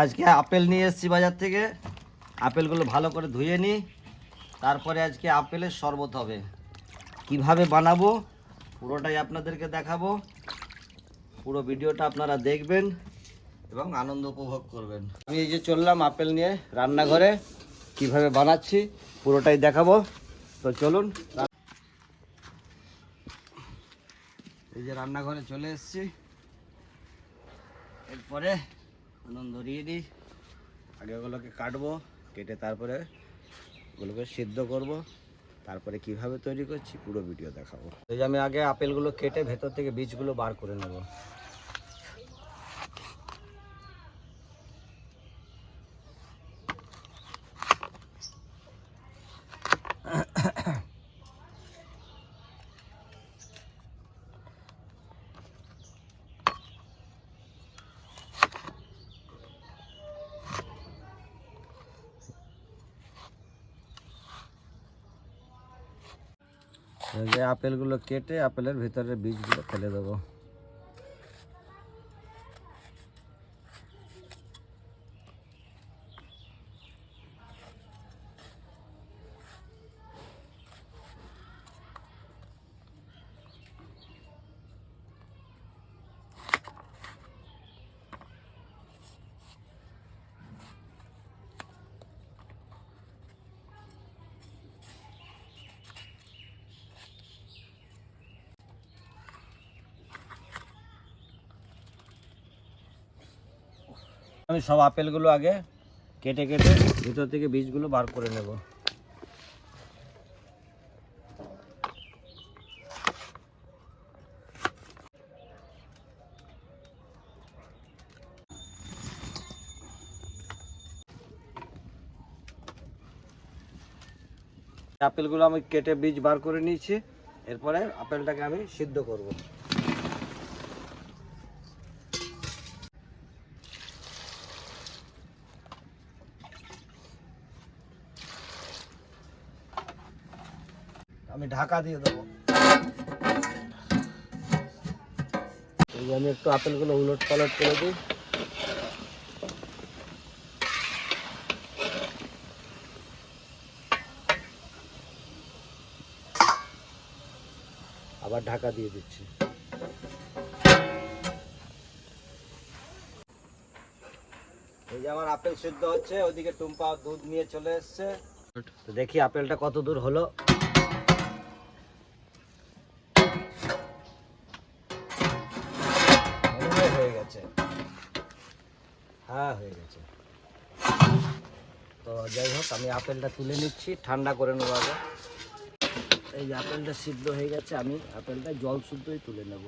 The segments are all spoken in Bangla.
আজকে আপেল নিয়ে এসেছি বাজার থেকে। আপেলগুলো ভালো করে ধুয়ে নিই তারপরে আজকে আপেলের শরবত হবে। কীভাবে বানাবো পুরোটাই আপনাদেরকে দেখাবো। পুরো ভিডিওটা আপনারা দেখবেন এবং আনন্দ উপভোগ করবেন। আমি এই যে চললাম আপেল নিয়ে রান্নাঘরে, কীভাবে বানাচ্ছি পুরোটাই দেখাবো। তো চলুন, এই যে রান্নাঘরে চলে এসেছি। এরপরে উনুন ধরিয়ে দিই। আগে ওগুলোকে কাটবো, কেটে তারপরে ওগুলোকে সিদ্ধ করব। তারপরে কীভাবে তৈরি করছি পুরো ভিডিও দেখাবো। আমি আগে আপেলগুলো কেটে ভেতর থেকে বীজগুলো বার করে নেব। যে আপেলগুলো কেটে আপেলের ভিতরে বীজগুলো ফেলে দেবো। আমি সব আপেলগুলো আগে কেটে কেটে ভিতর থেকে বীজগুলো বার করে নেব। আপেলগুলো আমি কেটে বীজ বার করে নিয়েছি, এরপরে আপেলটাকে আমি সিদ্ধ করব। আমি ঢাকা দিয়ে দেবো। আমি একটু আপেলগুলো উলট পালট করে দিই। আবার ঢাকা দিয়ে দিচ্ছি। এই যে আমার আপেল সিদ্ধ হচ্ছে ওইদিকে টুম্পা দুধ নিয়ে চলে এসছে। দেখি আপেলটা কত দূর হলো। যাই হোক, আমি আপেলটা তুলে নিচ্ছি, ঠান্ডা করে নেব আগে। এই যে আপেলটা সিদ্ধ হয়ে গেছে, আমি আপেলটা জল শুদ্ধই তুলে নেব।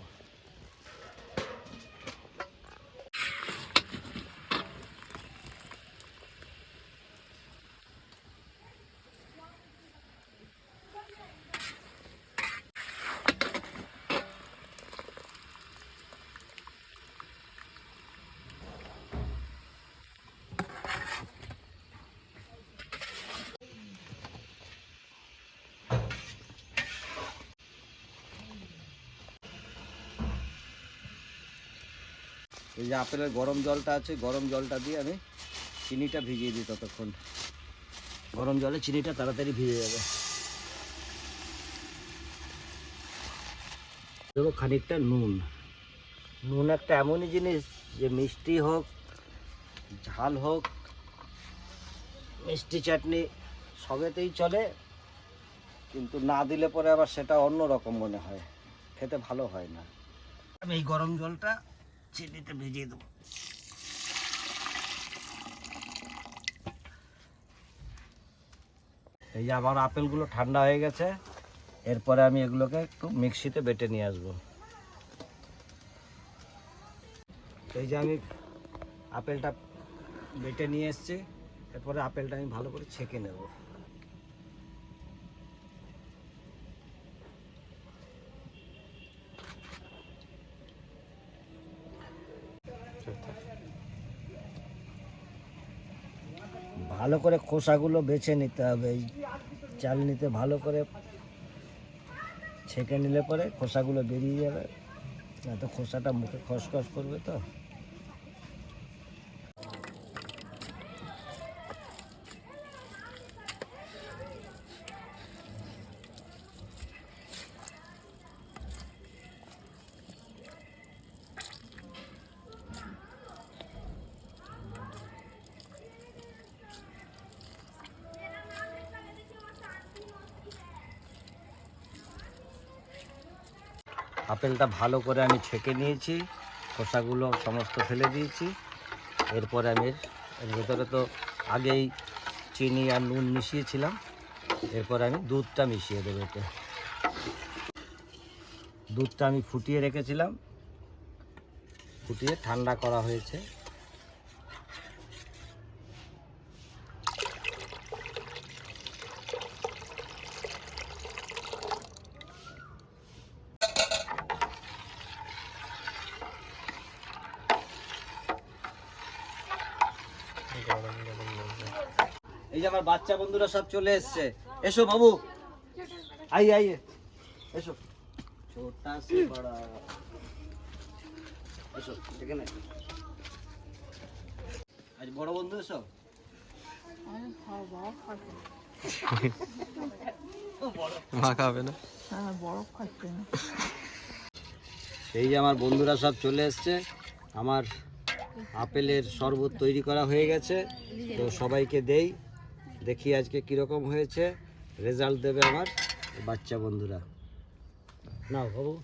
এই যে আপেলের গরম জলটা আছে, গরম জলটা দিয়ে আমি চিনিটা ভিজিয়ে দিই ততক্ষণ। গরম জলে চিনিটা তাড়াতাড়ি ভিজে যাবে। দেবো খানিকটা নুন। নুন একটা এমনই জিনিস যে মিষ্টি হোক, ঝাল হোক, মিষ্টি চাটনি সবেতেই চলে, কিন্তু না দিলে পরে আবার সেটা অন্য রকম মনে হয়। খেতে ভালো হয় না। আমি এই গরম জলটা চিনিতে ভিজিয়ে দেবো। এই যে আমার আপেলগুলো ঠান্ডা হয়ে গেছে, এরপরে আমি এগুলোকে একটু মিক্সিতে বেটে নিয়ে আসব। এই যে আমি আপেলটা বেটে নিয়ে এসেছি, এরপরে আপেলটা আমি ভালো করে ছেঁকে নেব। ভালো করে খোসাগুলো বেছে নিতে হবে, এই চাল নিতে ভালো করে ছেঁকে নিলে পরে খোসাগুলো বেরিয়ে যাবে, না তো খোসাটা মুখে খসখস করবে তো? আপেলটা ভালো করে আমি ছেঁকে নিয়েছি, খোসাগুলো সমস্ত ফেলে দিয়েছি। এরপরে আমি এর- ভেতরে তো আগেই চিনি আর নুন মিশিয়েছিলাম, এরপর আমি দুধটা মিশিয়ে দেবো এতে। দুধটা আমি ফুটিয়ে রেখেছিলাম, ফুটিয়ে ঠান্ডা করা হয়েছে। এই যে আমার বাচ্চা বন্ধুরা সব চলে এসছে। এসো বাবু। আই আই এসো। ছোটা সে বড়া। এসো এখানে আজ বড় বন্ধু এসো। মা খাবে না। এই যে আমার বন্ধুরা সব চলে এসছে। আমার আপেলের শরবত তৈরি করা হয়ে গেছে। তো সবাইকে দেই, দেখি আজকে কীরকম হয়েছে। রেজাল্ট দেবে আমার বাচ্চা বন্ধুরা। নাও বাবু।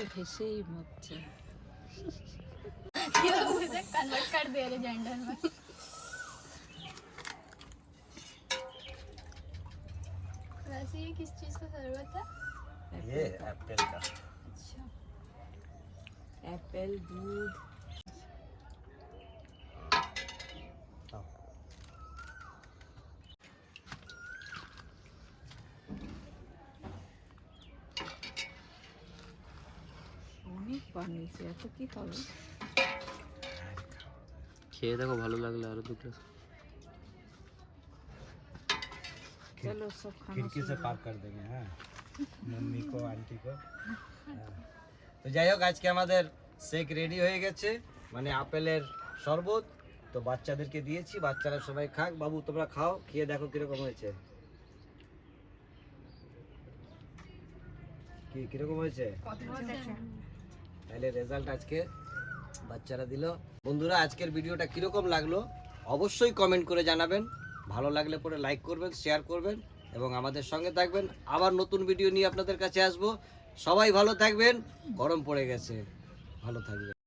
तो भैसे ही मुक्त मुझे कन्वर्ट कर दे रहे जेंडर में वैसे ये किस चीज़ का शरबत है? ये एप्पल का। अच्छा। एप्पल दूध। বানিয়েছে এত কি হবে খেয়ে দেখো ভালো লাগলে আরো দু গ্লাস চলো সব খানা खिड़की से শুরু। पार कर देंगे হ্যাঁ मम्मी को आंटी को তো যাই হোক আজকে আমাদের শেক রেডি হয়ে গেছে মানে আপেলের শরবত তো বাচ্চাদেরকে দিয়েছি বাচ্চারা সবাই খাক বাবু তোমরা খাও খেয়ে দেখো কিরকম হয়েছে কি কিরকম হয়েছে তাহলে রেজাল্ট আজকে বাচ্চারা দিল। বন্ধুরা, আজকের ভিডিওটা কীরকম লাগল অবশ্যই কমেন্ট করে জানাবেন। ভালো লাগলে পরে লাইক করবেন শেয়ার করবেন এবং আমাদের সঙ্গে থাকবেন। আবার নতুন ভিডিও নিয়ে আপনাদের কাছে আসব। সবাই ভালো থাকবেন। গরম পড়ে গেছে। ভালো থাকবেন।